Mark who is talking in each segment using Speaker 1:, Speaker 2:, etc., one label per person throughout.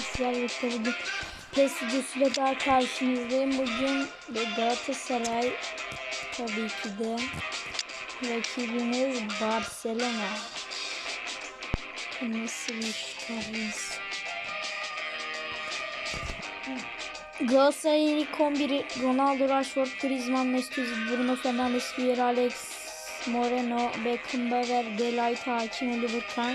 Speaker 1: Sizler birlikte bugün PES videosuyla daha karşınızdayım. Bugün Galatasaray tabii ki de rakibimiz Barcelona. Nasıl bir iştahımız? Galatasaray'ın ilk 11'i Ronaldo, Rashford, Griezmann, Mesut Bruno Fernandes, Vieira, Alex, Moreno, Beckenbauer, Delight, Hakim, Oliver Kahn.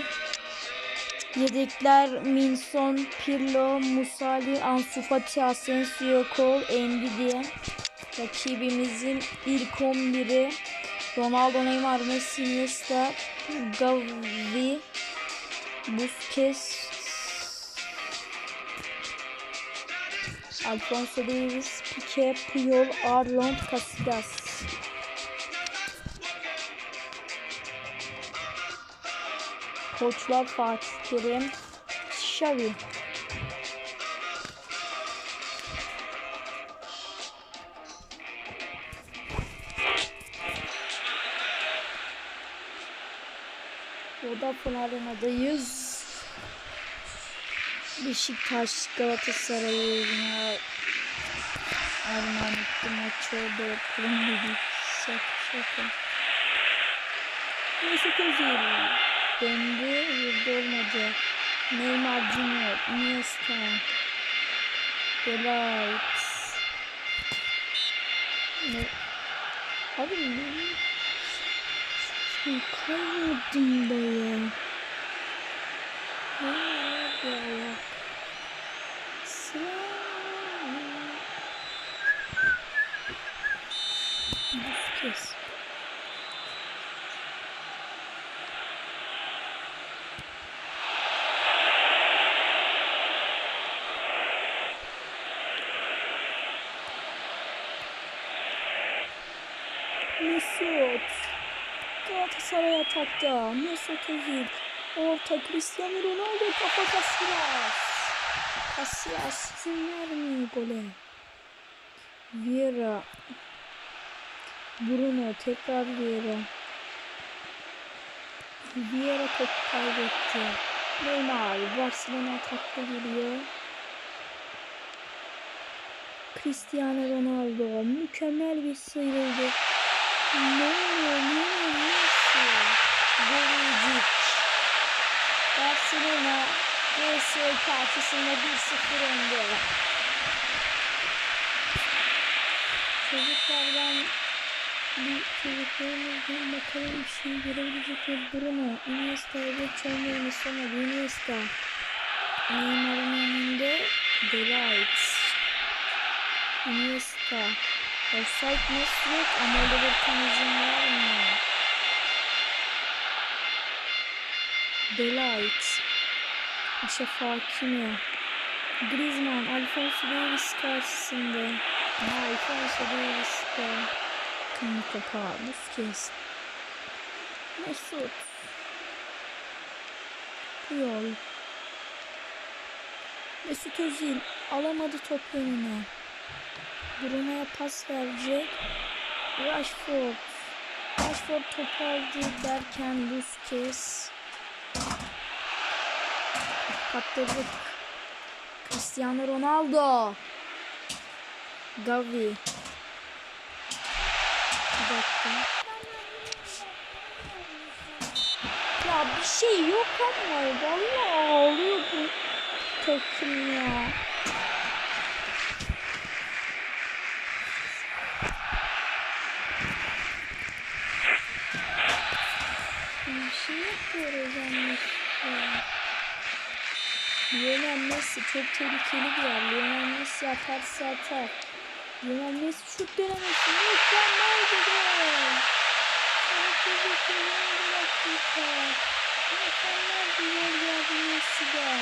Speaker 1: Yedekler Minson, Pirlo, Musali, Ansu Fati, Asensio, Cole, Ndidi. Rakibimizin ilk 11'i Ronaldo, Neymar, Messi, Iniesta, Gavi, Busquets, Alfonso Davies, Pique, Puyol, Arnold, Casillas. Koçlar Fatih Terim, Xavi. Vodafone Arena'dayız. Beşiktaş Galatasaray oyununa armağan etti maçı orada yapalım dedik. Şaka şaka. Mesut Özil döndü vurdu olmadı. Neymar Junior, Iniesta, Delight. Ne? Abi ne? Şey kayboldum da ya. Ne oldu ya? Sıra. Busquets. Mesut. Galatasaray atakta. Mesut Özil. Orta Cristiano Ronaldo kafa Casillas. Casillas izin vermiyor gole. Vieira. Bruno tekrar Vieira. Vieira top kaybetti. Neymar Barcelona atakta geliyor. Cristiano Ronaldo mükemmel bir sıyrıldı. Ne oluyor? Ne oluyor? Nasıl? Golücük. Barcelona GS karşısında 1-0 önde. Çocuklardan bir çocuklarımızdan bakalım bir şey görebilecekler. Bruno, Iniesta, Rocha, Iniesta, Iniesta. Neymar'ın önünde Delight. Iniesta. Offside nasıl yok ama Oliver Kahn izin vermiyor. Delight. Aşaf Hakimi. Griezmann, Alfonso Davies karşısında. Alfonso Davies de. Kırmızı topa. Busquets. Mesut. Puyol. Mesut Özil alamadı top önüne. Bruno'ya pas verecek. Rashford. Rashford top aldı derken Busquets. Kaptırdık. Cristiano Ronaldo. Gavi. Bir dakika. Ya bir şey yok ama vallahi ağlıyor bu takım ya. Bir şey yapıyor hocam. Lionel Messi çok tehlikeli bir yer. Lionel Messi atarsa atar. Lionel Messi şut denemesi mükemmel bir gol. Herkese bir dakika. Mükemmel bir gol geldi Messi'den.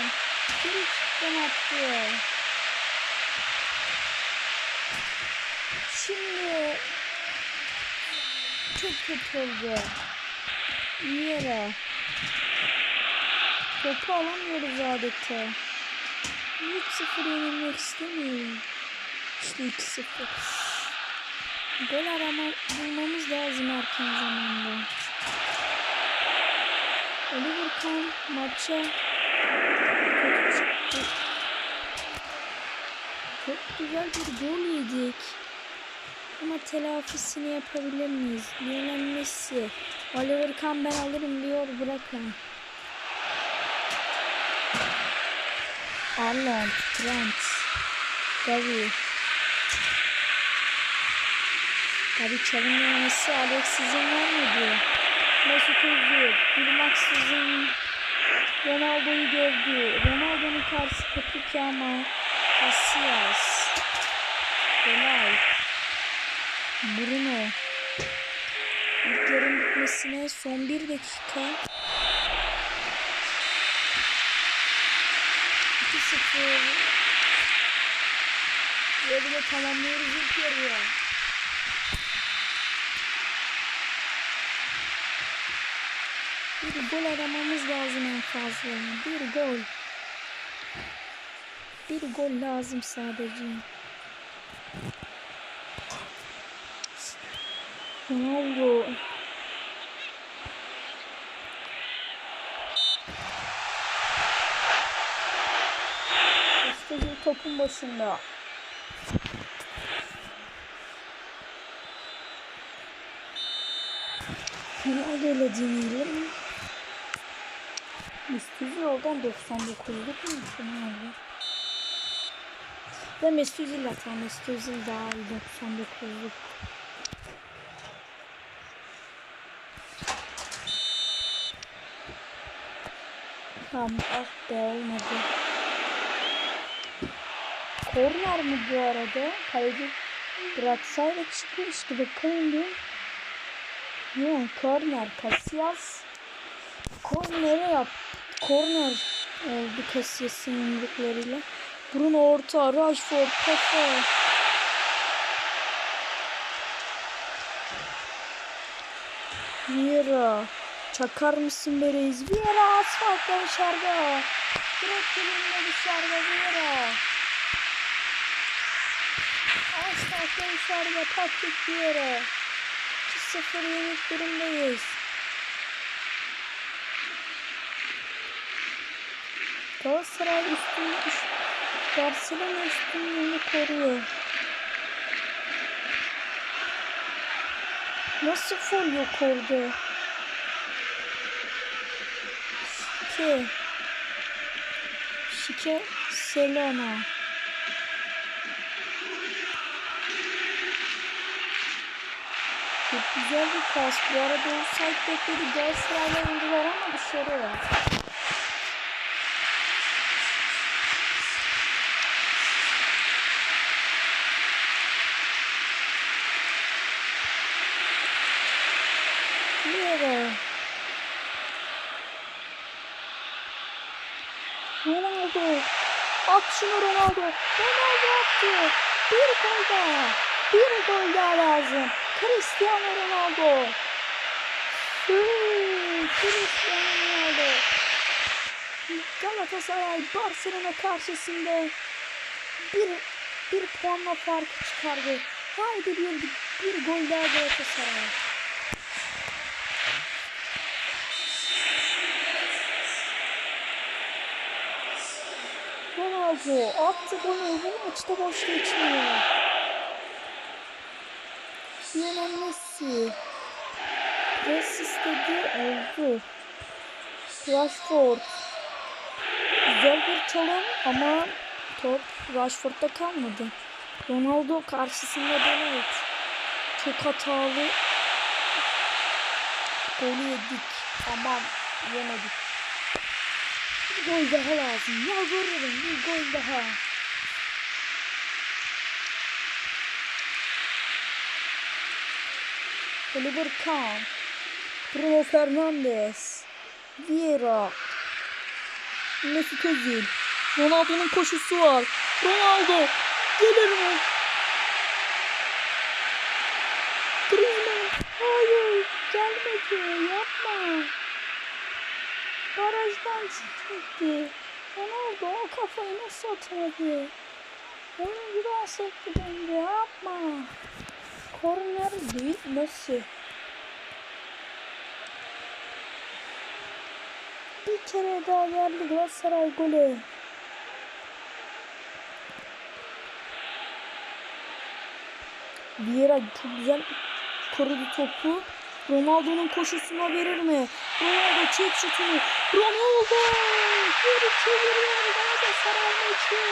Speaker 1: Bir şuttan attı. Şimdi çok kötü oldu. Vieira. Topu alamıyoruz adeta. 3-0 yenilmek istemiyorum. İşte 2-0. Gol arama bulmamız lazım erken zamanda. Oliver Kahn maça çıktı. güzel bir gol yedik. Ama telafisini yapabilir miyiz? Lionel Messi. Oliver Kahn ben alırım diyor bırakın. Arnold, Trent, Gavi. Çalım Messi Alex izin vermedi. Mesut Özil, durmaksızın Ronaldo'yu gördü. Ronaldo'nun karşı tepki ama Casillas. Delay. Bruno. İlk yarım bitmesine son bir dakika. 2-0. Ve bile tamamlıyoruz ilk yarıyı. Bir gol aramamız lazım en fazla. Bir gol. Bir gol lazım sadece. Ronaldo. İşte bir topun başında. İle deneyelim. Mesut yoldan 99'luk mu Ronaldo? Ve Mesut Özil hatta Mesut Özil daha iyi 99'luk. Tamam ah be olmadı. Korner mi bu arada? Kaleci bıraksaydı çıkmıştı bakalım bir. Yok korner Casillas. Korner'e yap. Korner oldu Casillas'ın yumruklarıyla. Bruno orta, Rashford kafa. Vieira. Çakar mısın be reis? Vieira asfaltta dışarıda. Direkt elimle dışarıda Vieira. Asfaltta dışarıda Patrick Vieira. 2-0 yenik durumdayız. Galatasaray üstünlüğü Barcelona üstünlüğünü koruyor. Nasıl full yok oldu? Şike. Şike Selena. Güzel bir pas. Bu arada offside bekledi. Galatasaray'la oyuncular ama dışarı. Vieira. Ronaldo. At şunu Ronaldo. Ronaldo attı. Bir gol daha. Bir gol daha lazım. Cristiano Ronaldo. Hıı, Cristiano Ronaldo. Galatasaray Barcelona karşısında bir bir puanla farkı çıkardı. Haydi bir, bir gol daha Galatasaray. Ronaldo attı golü bu maçta boş geçmiyor. Lionel Messi. Pres istedi oldu. Rashford. Güzel bir çalım ama top Rashford'da kalmadı. Ronaldo karşısında Denet. Çok hatalı. Golü yedik. Aman yemedik. Bir gol daha lazım. Yalvarırım bir gol daha. Oliver Kahn. Bruno Fernandes. Vieira. Mesut Özil. Ronaldo'nun koşusu var. Ronaldo. Gelir mi? Griezmann. Hayır. Gelmedi. Yapma. Barajdan çıktı. Ronaldo o kafayı nasıl atamadı? Oyuncudan sekti bence. Yapma. Korner değil. Nasıl? Bir kere daha geldi Galatasaray golü. Vieira çok güzel korudu topu. Ronaldo'nun koşusuna verir mi? Ronaldo çek şutunu. Ronaldo! Geri çeviriyor Galatasaray maçı.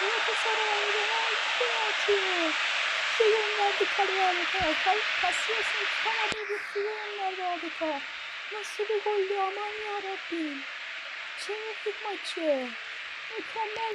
Speaker 1: Galatasaray Ronaldo atıyor. Su gönderdi kaleye adeta. Kal Casillas'ın tutamadığı bir su gönderdi adeta. Nasıl bir goldü aman yarabbim. Çevirdik maçı. Mükemmel